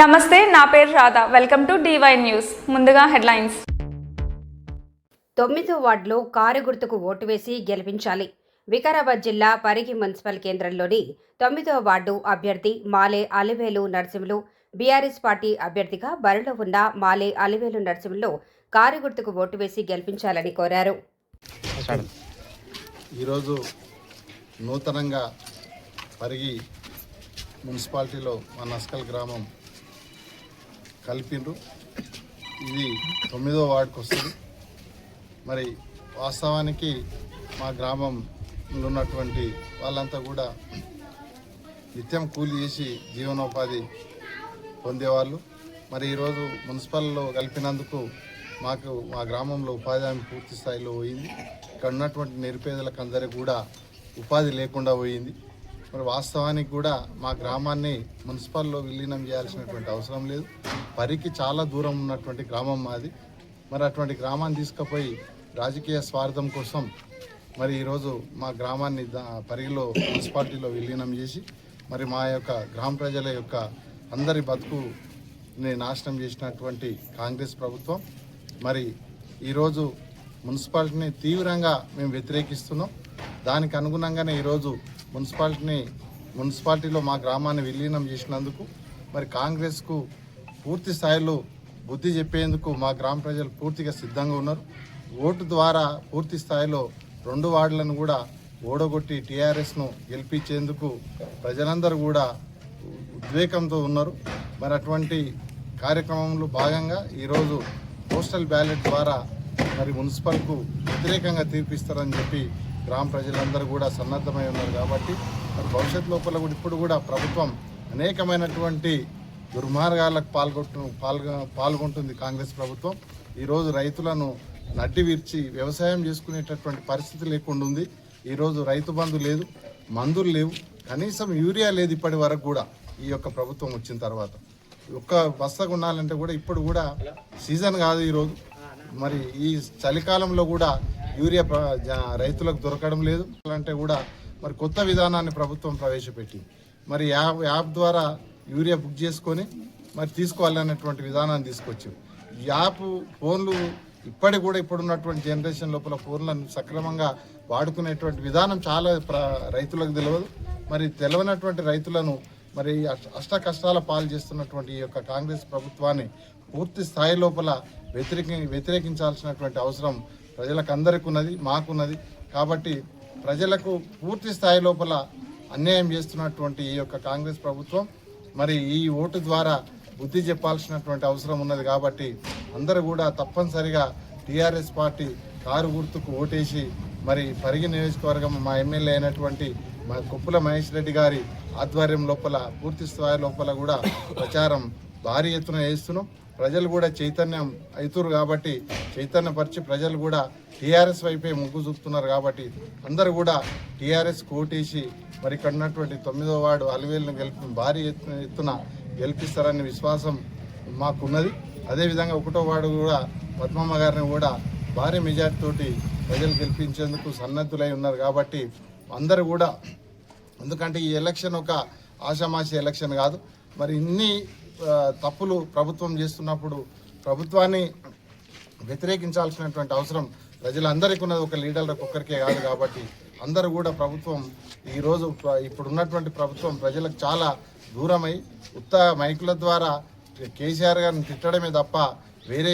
నమస్తే నా పేరు Radha. Welcome to D Y news. ముందుగా హెడ్లైన్స్. తొమ్మిదో వార్డులో కారు గుర్తుకు ఓటు వేసి గెలిపించాలి. వికారాబాద్ జిల్లా పరిగి మున్సిపల్ కేంద్రంలోని తొమ్మిదో వార్డు అభ్యర్థి మాలే అలివేలు నరసింహులు బీఆర్ఎస్ పార్టీ అభ్యర్థిగా బరిలో ఉన్న మాలే అలివేలు నరసింహులు కారు గుర్తుకు ఓటు వేసి గెలిపించాలని కోరారు. ఈరోజు నూతనంగా పరిగి మున్సిపాలిటీలో మా నస్కల్ గ్రామం కలిపిండ్రు ఇది తొమ్మిదో వార్డుకు వస్తుంది మరి వాస్తవానికి మా గ్రామంలో ఉన్నటువంటి వాళ్ళంతా కూడా నిత్యం కూలి చేసి జీవనోపాధి పొందేవాళ్ళు. మరి ఈరోజు మున్సిపల్లో కలిపినందుకు మాకు మా గ్రామంలో ఉపాధి హామీ పూర్తి స్థాయిలో పోయింది. ఇక్కడ ఉన్నటువంటి నిరుపేదలకు అందరికీ కూడా ఉపాధి లేకుండా పోయింది. మరి వాస్తవానికి కూడా మా గ్రామాన్ని మున్సిపల్లో విలీనం చేయాల్సినటువంటి అవసరం లేదు. పరికి చాలా దూరం ఉన్నటువంటి గ్రామం మాది. మరి అటువంటి గ్రామాన్ని తీసుకుపోయి రాజకీయ స్వార్థం కోసం మరి ఈరోజు మా గ్రామాన్ని దా- పరిగిలో మున్సిపాలిటీలో విలీనం చేసి మరి మా యొక్క గ్రామ ప్రజల యొక్క అందరి బతుకుని నాశనం చేసినటువంటి కాంగ్రెస్ ప్రభుత్వం. మరి ఈరోజు మున్సిపాలిటీని తీవ్రంగా మేము వ్యతిరేకిస్తున్నాం. దానికి అనుగుణంగానే ఈరోజు మున్సిపాలిటీని మున్సిపాలిటీలో మా గ్రామాన్ని విలీనం చేసినందుకు మరి కాంగ్రెస్కు పూర్తి స్థాయిలో బుద్ధి చెప్పేందుకు మా గ్రామ ప్రజలు పూర్తిగా సిద్ధంగా ఉన్నారు. ఓటు ద్వారా పూర్తి స్థాయిలో రెండు వార్డులను కూడా ఓడగొట్టి టీఆర్ఎస్ను గెలిపించేందుకు ప్రజలందరూ కూడా ఉద్వేగంతో ఉన్నారు. మరి అటువంటి కార్యక్రమంలో భాగంగా ఈరోజు పోస్టల్ బ్యాలెట్ ద్వారా మరి మున్సిపల్కు వ్యతిరేకంగా తీర్పిస్తారని చెప్పి గ్రామ ప్రజలందరూ కూడా సన్నద్ధమై ఉన్నారు కాబట్టి భవిష్యత్ లోపల కూడా ఇప్పుడు కూడా ప్రభుత్వం అనేకమైనటువంటి దుర్మార్గాలకు పాల్గొట్టు పాల్గొ పాల్గొంటుంది కాంగ్రెస్ ప్రభుత్వం. ఈరోజు రైతులను నడ్డి విరిచి వ్యవసాయం చేసుకునేటటువంటి పరిస్థితి లేకుండా ఉంది. ఈరోజు రైతు బంధు లేదు మందులు లేవు కనీసం యూరియా లేదు ఇప్పటి వరకు కూడా ఈ యొక్క ప్రభుత్వం వచ్చిన తర్వాత. ఒక్క బస్తా కొనాలంటే కూడా ఇప్పుడు కూడా సీజన్ కాదు ఈరోజు మరి ఈ చలికాలంలో కూడా యూరియా రైతులకు దొరకడం లేదు. అంటే కూడా మరి కొత్త విధానాన్ని ప్రభుత్వం ప్రవేశపెట్టింది. మరి యాప్ యాప్ ద్వారా యూరియా బుక్ చేసుకొని మరి తీసుకోవాలనేటువంటి విధానాన్ని తీసుకొచ్చింది. యాప్ ఫోన్లు ఇప్పటికి కూడా ఇప్పుడున్నటువంటి జనరేషన్ లోపల ఫోన్లను సక్రమంగా వాడుకునేటువంటి విధానం చాలా రైతులకు తెలియదు మరి తెలియనటువంటి రైతులను మరి అష్ట- అష్ట కష్టాల పాలు చేస్తున్నటువంటి ఈ యొక్క కాంగ్రెస్ ప్రభుత్వాన్ని పూర్తి స్థాయి లోపల వ్యతిరేకి వ్యతిరేకించాల్సినటువంటి అవసరం ప్రజలకు అందరికీ ఉన్నది మాకున్నది. కాబట్టి ప్రజలకు పూర్తి స్థాయి లోపల అన్యాయం చేస్తున్నటువంటి ఈ యొక్క కాంగ్రెస్ ప్రభుత్వం మరి ఈ ఓటు ద్వారా బుద్ధి చెప్పాల్సినటువంటి అవసరం ఉన్నది కాబట్టి అందరూ కూడా తప్పనిసరిగా టీఆర్ఎస్ పార్టీ కారు గుర్తుకు ఓటేసి మరి పరిగి నియోజకవర్గం మా ఎమ్మెల్యే అయినటువంటి మా కొప్పుల మహేష్ రెడ్డి గారి ఆధ్వర్యం లోపల పూర్తి స్థాయి లోపల కూడా ప్రచారం భారీ ఎత్తున వేస్తున్నాం ప్రజలు కూడా చైతన్యం అవుతురు కాబట్టి చైతన్యపరిచి ప్రజలు కూడా టీఆర్ఎస్ వైపే మొగ్గు చూపుతున్నారు కాబట్టి అందరూ కూడా టీఆర్ఎస్ కోటేసి మరి ఇక్కడ ఉన్నటువంటి తొమ్మిదో వార్డు అలివేలను గెలిపి భారీ ఎత్తున ఎత్తున గెలిపిస్తారనే విశ్వాసం మాకున్నది. అదేవిధంగా ఒకటో వార్డు కూడా పద్మమ్మ గారిని కూడా భారీ మెజార్టీ తోటి ప్రజలు గెలిపించేందుకు సన్నద్ధులై ఉన్నారు కాబట్టి అందరూ కూడా ఎందుకంటే ఈ ఎలక్షన్ ఒక ఆషామాషి ఎలక్షన్ కాదు. మరి ఇన్ని తప్పులు ప్రభుత్వం చేస్తున్నప్పుడు ప్రభుత్వాన్ని వ్యతిరేకించాల్సినటువంటి అవసరం ప్రజలందరికీ ఉన్నది ఒక లీడర్ ఒక్కరికే కాదు కాబట్టి అందరూ కూడా ప్రభుత్వం ఈరోజు ఇప్పుడున్నటువంటి ప్రభుత్వం ప్రజలకు చాలా దూరమై ఉత్త మైకుల ద్వారా కేసీఆర్ గారిని తిట్టడమే తప్ప వేరే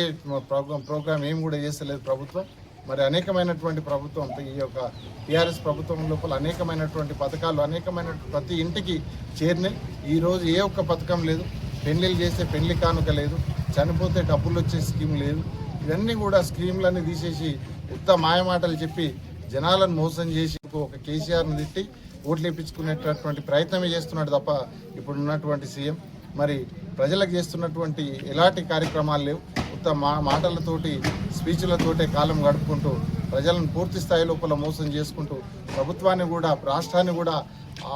ప్రోగ్రామ్ ప్రోగ్రామ్ ఏం కూడా చేస్తలేదు ప్రభుత్వం. మరి అనేకమైనటువంటి ప్రభుత్వం ఈ యొక్క టీఆర్ఎస్ ప్రభుత్వం లోపల అనేకమైనటువంటి పథకాలు అనేకమైన ప్రతి ఇంటికి చేరినాయి. ఈరోజు ఏ ఒక్క పథకం లేదు. పెళ్ళిళ్ళు చేస్తే పెళ్ళి కానుక లేదు చనిపోతే డబ్బులు వచ్చే స్కీమ్ లేదు. ఇవన్నీ కూడా స్కీమ్లన్నీ తీసేసి ఉత్త మాయమాటలు చెప్పి జనాలను మోసం చేసి ఒక కేసీఆర్ని తిట్టి ఓట్లు ఇప్పించుకునేటటువంటి ప్రయత్నమే చేస్తున్నాడు తప్ప ఇప్పుడు ఉన్నటువంటి సీఎం. మరి ప్రజలకు చేస్తున్నటువంటి ఎలాంటి కార్యక్రమాలు లేవు. ఉత్త మా మాటలతోటి స్పీచ్లతోటే కాలం గడుపుకుంటూ ప్రజలను పూర్తి స్థాయి లోపల మోసం చేసుకుంటూ ప్రభుత్వాన్ని కూడా రాష్ట్రాన్ని కూడా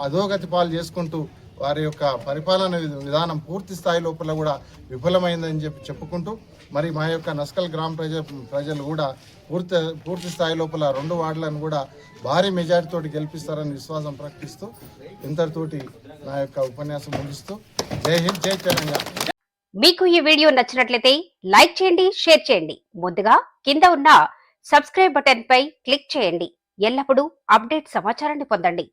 అధోగతి పాలు చేసుకుంటూ వారి యొక్క పరిపాలన విధానం పూర్తి స్థాయి లోపల కూడా విఫలమైందని చెప్పి చెప్పుకుంటూ మరి మా యొక్క నస్కల్ గ్రామ ప్రజ ప్రజలు కూడా పూర్తి పూర్తి స్థాయి లోపల రెండు వార్డులను కూడా భారీ మెజార్టీతోటి గెలిపిస్తారని విశ్వాసం ప్రకటిస్తూ ఇంతటితోటి నా యొక్క ఉపన్యాసం ముగిస్తూ జై హింద్ జై తెలంగాణ. మీకు ఈ వీడియో నచ్చినట్లయితే లైక్ చేయండి షేర్ చేయండి. ముందుగా కింద ఉన్న సబ్స్క్రైబ్ బటన్ పై క్లిక్ చేయండి. ఎల్లప్పుడూ అప్డేట్ సమాచారాన్ని పొందండి.